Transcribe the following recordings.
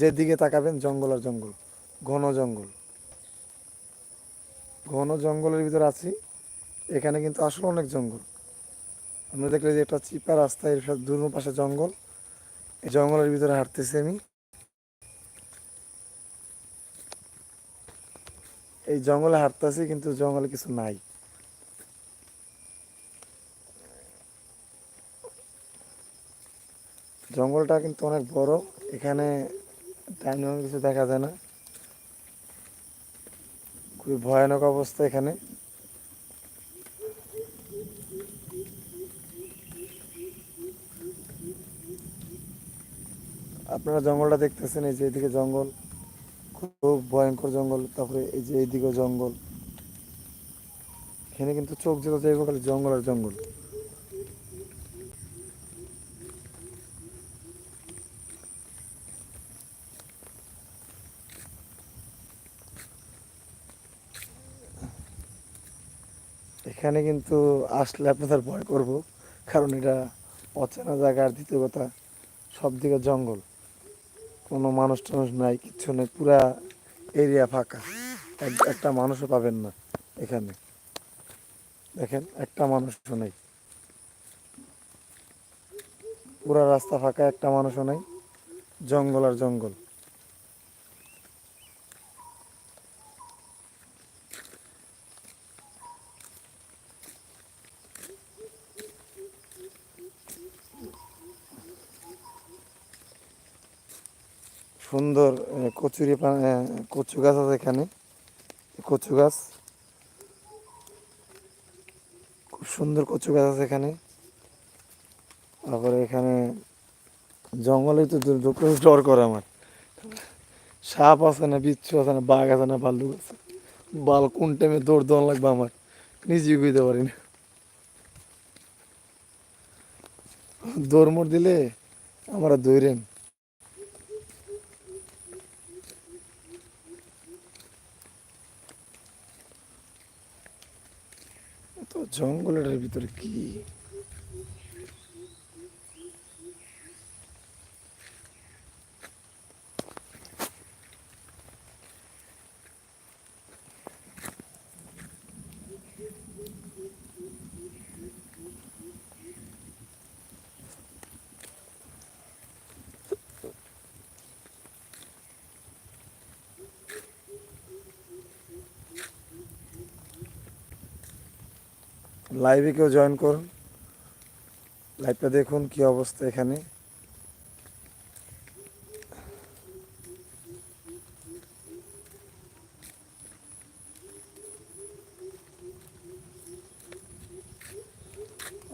যেদিকে তাকাবেন জঙ্গল আর জঙ্গল, ঘন জঙ্গল। ঘন জঙ্গলের ভিতরে আছি, এখানে কিন্তু আসলে অনেক জঙ্গল। আমরা দেখলে যে একটা চিপা রাস্তা, এর দূর পাশে জঙ্গল। এই জঙ্গলের ভিতরে হাঁটতেছি আমি। এই জঙ্গলে হাঁটতেছি, কিন্তু জঙ্গলে কিছু নাই। জঙ্গলটা কিন্তু অনেক বড়। এখানে টাইম কিছু দেখা যায় না? খুবই ভয়ানক অবস্থা এখানে। আপনারা জঙ্গলটা দেখতেছেন, এই যে এইদিকে জঙ্গল, খুব ভয়ঙ্কর জঙ্গল, তারপরে এই যে এইদিকে জঙ্গল। এখানে কিন্তু চোখ যেতে জঙ্গল আর জঙ্গল। এখানে কিন্তু আসলে আপনাদের ভয় করব, কারণ এটা অচেনা জায়গা। আর দ্বিতীয় কথা, সব দিকে জঙ্গল। কোনো মানুষ টানুষ নাই, কিচ্ছু নেই, পুরা এরিয়া ফাঁকা। এক- একটা মানুষও পাবেন না এখানে। দেখেন, একটা মানুষও নেই। পুরা রাস্তা ফাঁকা, একটা মানুষও নেই। জঙ্গল আর জঙ্গল। সুন্দর কচুরি কচু গাছ আছে এখানে। কচু গাছ। খুব সুন্দর কচু গাছ আছে এখানে। তারপরে এখানে জঙ্গলে তো ঢুকতে ডর করে আমার। সাপ আছে না, বিচ্ছু আছে না, বাঘ আছে না ভাল্লুক আছে। বাল কোন টাইমে দৌড় দৌড় লাগবে আমার? নিজেই বুঝতে পারি না। দৌড় মোড় দিলে আমরা দৌড়েন। তো জঙ্গলের ভিতরে কি লাইভে কেউ জয়েন করুন। লাইভটা দেখুন কি অবস্থা এখানে।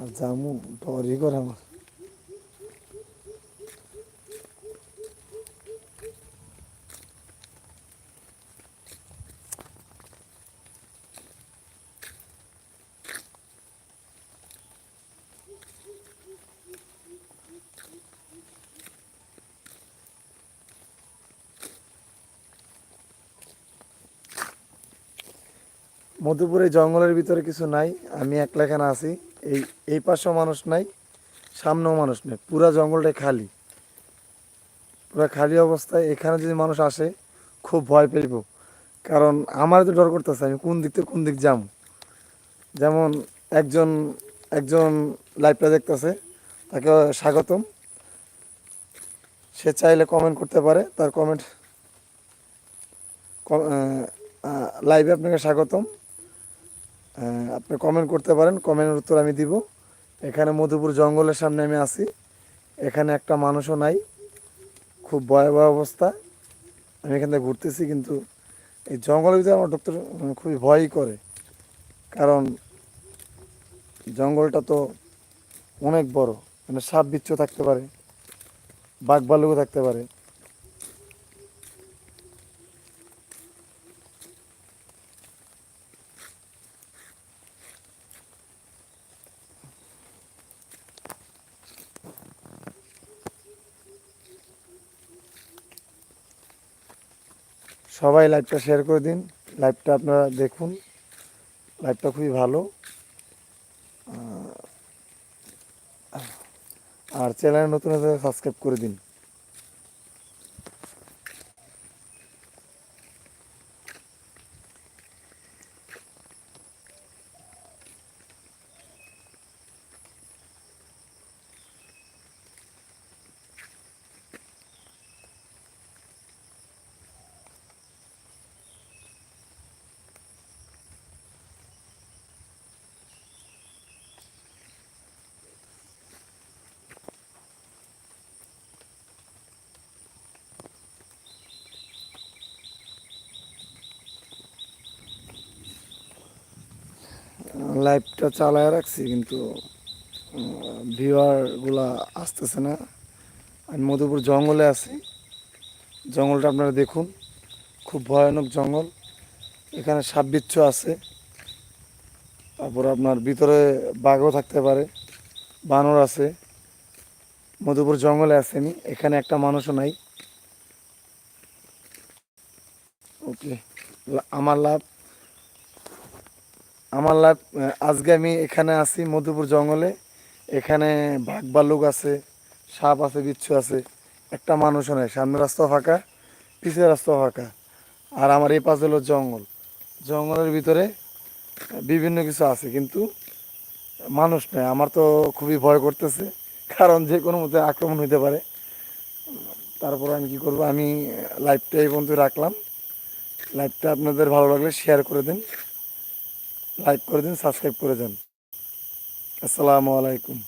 আর জামু ডরই করে আমার। মধুপুরে জঙ্গলের ভিতরে কিছু নাই, আমি একলা এখানে আছি। এই এই পাশেও মানুষ নাই, সামনেও মানুষ নেই, পুরা জঙ্গলটাই খালি। পুরা খালি অবস্থায় এখানে যদি মানুষ আসে, খুব ভয় পেব কারণ আমার তো ডর করতেছে, আমি কোন দিক থেকে কোন দিক যাম। যেমন একজন একজন লাইভটা দেখতেছে, তাকে স্বাগতম। সে চাইলে কমেন্ট করতে পারে, তার কমেন্ট লাইভে আপনাকে স্বাগতম। আপনি কমেন্ট করতে পারেন কমেন্টের উত্তর আমি দিব। এখানে মধুপুর জঙ্গলের সামনে আমি আছি। এখানে একটা মানুষও নাই। খুব ভয়াবহ অবস্থা। আমি এখান থেকে ঘুরতেছি, কিন্তু এই জঙ্গলের ভিতরে আমার ডক্টর খুবই ভয়ই করে। কারণ জঙ্গলটা তো অনেক বড়। মানে সাপ বিচ্ছু থাকতে পারে, বাঘ ভাল্লুকও থাকতে পারে। সবাই লাইভটা শেয়ার করে দিন। লাইভটা আপনারা দেখুন। লাইভটা খুবই ভালো। আর চ্যানেল নতুন সাবস্ক্রাইব করে দিন। লাইভটা চালায় রাখছি, কিন্তু ভিউয়ারগুলা আসতেছে না। আমি মধুপুর জঙ্গলে আছি। জঙ্গলটা আপনারা দেখুন। খুব ভয়ানক জঙ্গল। এখানে সাপ বিচ্ছু আছে। তারপর আপনার ভিতরে বাঘও থাকতে পারে। বানর আছে। মধুপুর জঙ্গলে আমি। এখানে একটা মানুষও নাই। ওকে আমার লাভ। আমার লাভ আজকে আমি এখানে আছি মধুপুর জঙ্গলে। এখানে বাঘ ভাল্লুক আছে, সাপ আছে, বিচ্ছু আছে। একটা মানুষও নেই, সামনে রাস্তা ফাঁকা পিছের রাস্তা ফাঁকা। আর আমার এই পাশে হলো জঙ্গল। জঙ্গলের ভিতরে বিভিন্ন কিছু আছে, কিন্তু মানুষ নেই। আমার তো খুবই ভয় করতেছে, কারণ যে কোনো মতে আক্রমণ হইতে পারে। তারপর আমি কি করব, আমি লাইভটা এই পর্যন্ত রাখলাম। লাইভটা আপনাদের ভালো লাগলে শেয়ার করে দিন। লাইক করে দিন সাবস্ক্রাইব করে যান আসসালামু আলাইকুম।